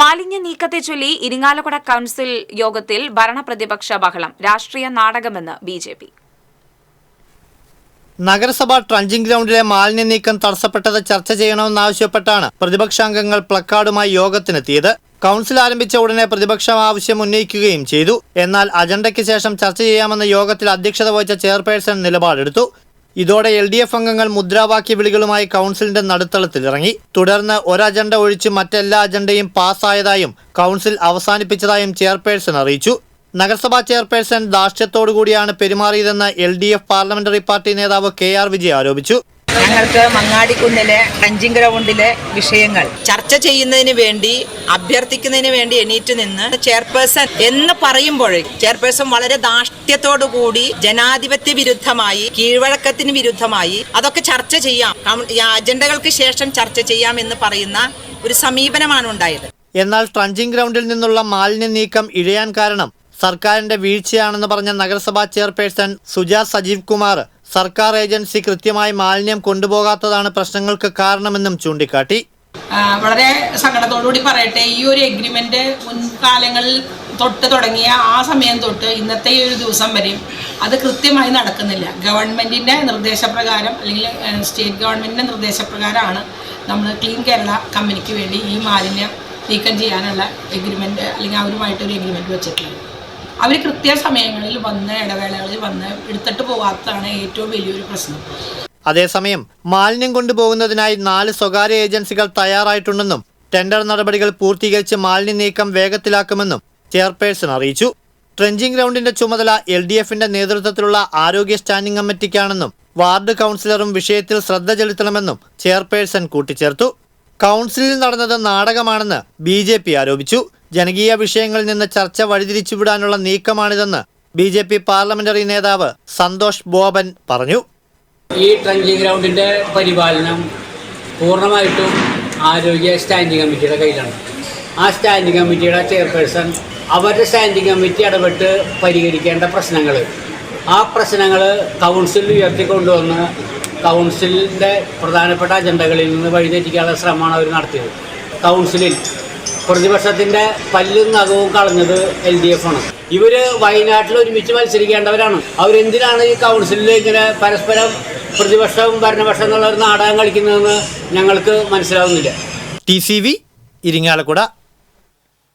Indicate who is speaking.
Speaker 1: മാലിന്യ നീക്കത്തെ ചൊല്ലി ഇരിങ്ങാലക്കുട കൌൺസിൽ യോഗത്തിൽ ഭരണപ്രതിപക്ഷ ബഹളം രാഷ്ട്രീയ നാടകമെന്ന് ബി ജെ പി.
Speaker 2: നഗരസഭ ട്രഞ്ചിംഗ് ഗ്രൗണ്ടിലെ മാലിന്യ നീക്കം തടസ്സപ്പെട്ടത് ചർച്ച ചെയ്യണമെന്നാവശ്യപ്പെട്ടാണ് പ്രതിപക്ഷാംഗങ്ങൾ പ്ലക്കാർഡുമായി യോഗത്തിനെത്തിയത്. കൗൺസിൽ ആരംഭിച്ച ഉടനെ പ്രതിപക്ഷം ആവശ്യം ഉന്നയിക്കുകയും ചെയ്തു. എന്നാൽ അജണ്ടയ്ക്ക് ശേഷം ചർച്ച ചെയ്യാമെന്ന യോഗത്തിൽ അധ്യക്ഷത വഹിച്ച ചെയർപേഴ്സൺ നിലപാടെടുത്തു. ഇതോടെ എൽ ഡി എഫ് അംഗങ്ങൾ മുദ്രാവാക്യ വിളികളുമായി കൗൺസിലിന്റെ നടുത്തളത്തിലിറങ്ങി തുടർന്ന് ഒരു അജണ്ട ഒഴിച്ച് മറ്റെല്ലാ അജണ്ടയും പാസ്സായതായും കൗൺസിൽ അവസാനിപ്പിച്ചതായും ചെയർപേഴ്സൺ അറിയിച്ചു. നഗരസഭാ ചെയർപേഴ്സൺ ദാർഷ്ട്യത്തോടുകൂടിയാണ് പെരുമാറിയതെന്ന് L D F parliamentary party നേതാവ് കെ ആർ വിജയ് ആരോപിച്ചു.
Speaker 3: ഞങ്ങൾക്ക് മങ്ങാടിക്കുന്നിലെ ട്രഞ്ചിങ് ഗ്രൗണ്ടിലെ വിഷയങ്ങൾ. ചർച്ച ചെയ്യുന്നതിന് വേണ്ടി അഭ്യർത്ഥിക്കുന്നതിന് വേണ്ടി എണീറ്റ് നിന്ന് ചെയർപേഴ്സൺ എന്ന് പറയുമ്പോൾ ചെയർപേഴ്സൺ വളരെ ധാർഷ്ട്യത്തോടു കൂടി ജനാധിപത്യ വിരുദ്ധമായി കീഴ്വഴക്കത്തിന് വിരുദ്ധമായി അതൊക്കെ ചർച്ച ചെയ്യാം. അജണ്ടകൾക്ക് ശേഷം ചർച്ച ചെയ്യാം എന്ന് പറയുന്ന ഒരു സമീപനമാണ് ഉണ്ടായത്.
Speaker 2: എന്നാൽ ട്രഞ്ചിങ് ഗ്രൗണ്ടിൽ നിന്നുള്ള മാലിന്യ നീക്കം ഇഴയാൻ കാരണം സർക്കാരിന്റെ വീഴ്ചയാണെന്ന് പറഞ്ഞ നഗരസഭാ ചെയർപേഴ്സൺ സുജാ സജീവ് കുമാർ സർക്കാർ ഏജൻസി കൃത്യമായി മാലിന്യം കൊണ്ടുപോകാത്തതാണ് പ്രശ്നങ്ങൾക്ക് കാരണമെന്നും ചൂണ്ടിക്കാട്ടി.
Speaker 4: വളരെ സങ്കടത്തോടുകൂടി പറയട്ടെ ഈ ഒരു എഗ്രിമെന്റ് മുൻകാലങ്ങളിൽ തൊട്ട് തുടങ്ങിയ ആ സമയം തൊട്ട് ഇന്നത്തെ ഈ ഒരു ദിവസം വരെയും അത് കൃത്യമായി നടക്കുന്നില്ല. ഗവൺമെന്റിന്റെ നിർദ്ദേശപ്രകാരം അല്ലെങ്കിൽ സ്റ്റേറ്റ് ഗവൺമെന്റിന്റെ നിർദ്ദേശപ്രകാരമാണ് നമ്മൾ ക്ലീൻ കേരള കമ്പനിക്ക് വേണ്ടി ഈ മാലിന്യം നീക്കം ചെയ്യാനുള്ള എഗ്രിമെന്റ് അല്ലെങ്കിൽ അവരുമായിട്ടൊരു എഗ്രിമെന്റ് വെച്ചിട്ടുള്ളത്. അവർ കൃത്യസമയങ്ങളിൽ വന്ന് ഇടവേളകളിൽ വന്ന് എടുത്തിട്ട് പോകാത്തതാണ് ഏറ്റവും വലിയൊരു പ്രശ്നം.
Speaker 2: അതേസമയം മാലിന്യം കൊണ്ടുപോകുന്നതിനായി നാല് സ്വകാര്യ ഏജൻസികൾ തയ്യാറായിട്ടുണ്ടെന്നും ടെൻഡർ നടപടികൾ പൂർത്തീകരിച്ച് മാലിന്യ നീക്കം വേഗത്തിലാക്കുമെന്നും ചെയർപേഴ്സൺ അറിയിച്ചു. ട്രെഞ്ചിംഗ് ഗ്രൗണ്ടിന്റെ ചുമതല എൽ ഡി എഫിന്റെ നേതൃത്വത്തിലുള്ള ആരോഗ്യ സ്റ്റാൻഡിംഗ് കമ്മിറ്റിക്കാണെന്നും വാർഡ് കൗൺസിലറും വിഷയത്തിൽ ശ്രദ്ധ ചെലുത്തണമെന്നും ചെയർപേഴ്സൺ കൂട്ടിച്ചേർത്തു. കൗൺസിലിൽ നടന്നത് നാടകമാണെന്ന് ബി ആരോപിച്ചു. ജനകീയ വിഷയങ്ങളിൽ നിന്ന് ചർച്ച വഴിതിരിച്ചുവിടാനുള്ള നീക്കമാണിതെന്ന് ബി ജെ പി പാർലമെന്ററി നേതാവ് സന്തോഷ് ബോബൻ പറഞ്ഞു.
Speaker 5: ഈ ട്രഞ്ചിങ് ഗ്രൗണ്ടിന്റെ പരിപാലനം പൂർണമായിട്ടും ആരോഗ്യ സ്റ്റാൻഡിംഗ് കമ്മിറ്റിയുടെ കയ്യിലാണ്. ആ സ്റ്റാൻഡിംഗ് കമ്മിറ്റിയുടെ ചെയർപേഴ്സൺ അവരുടെ സ്റ്റാൻഡിംഗ് കമ്മിറ്റി ഇടപെട്ട് പരിഹരിക്കേണ്ട പ്രശ്നങ്ങൾ. ആ പ്രശ്നങ്ങൾ കൗൺസിലിൽ ഉയർത്തിക്കൊണ്ടുവന്ന് കൗൺസിലിന്റെ പ്രധാനപ്പെട്ട അജണ്ടകളിൽ നിന്ന് വഴിതെറ്റിക്കാനുള്ള ശ്രമമാണ് അവർ നടത്തിയത്. കൗൺസിലിൽ പ്രതിപക്ഷത്തിന്റെ പല്ലും നഖവും കളഞ്ഞത് എൽ ഡി എഫ് ആണ്. ഇവർ വയനാട്ടിൽ ഒരുമിച്ച് മത്സരിക്കേണ്ടവരാണ്. അവരെന്തിനാണ് ഈ കൗൺസിലിൽ ഇങ്ങനെ പരസ്പരം പ്രതിപക്ഷവും ഭരണപക്ഷം എന്നുള്ള ഒരു നാടകം കളിക്കുന്നതെന്ന് ഞങ്ങൾക്ക് മനസ്സിലാവുന്നില്ല.
Speaker 2: T C V Irinjalakuda.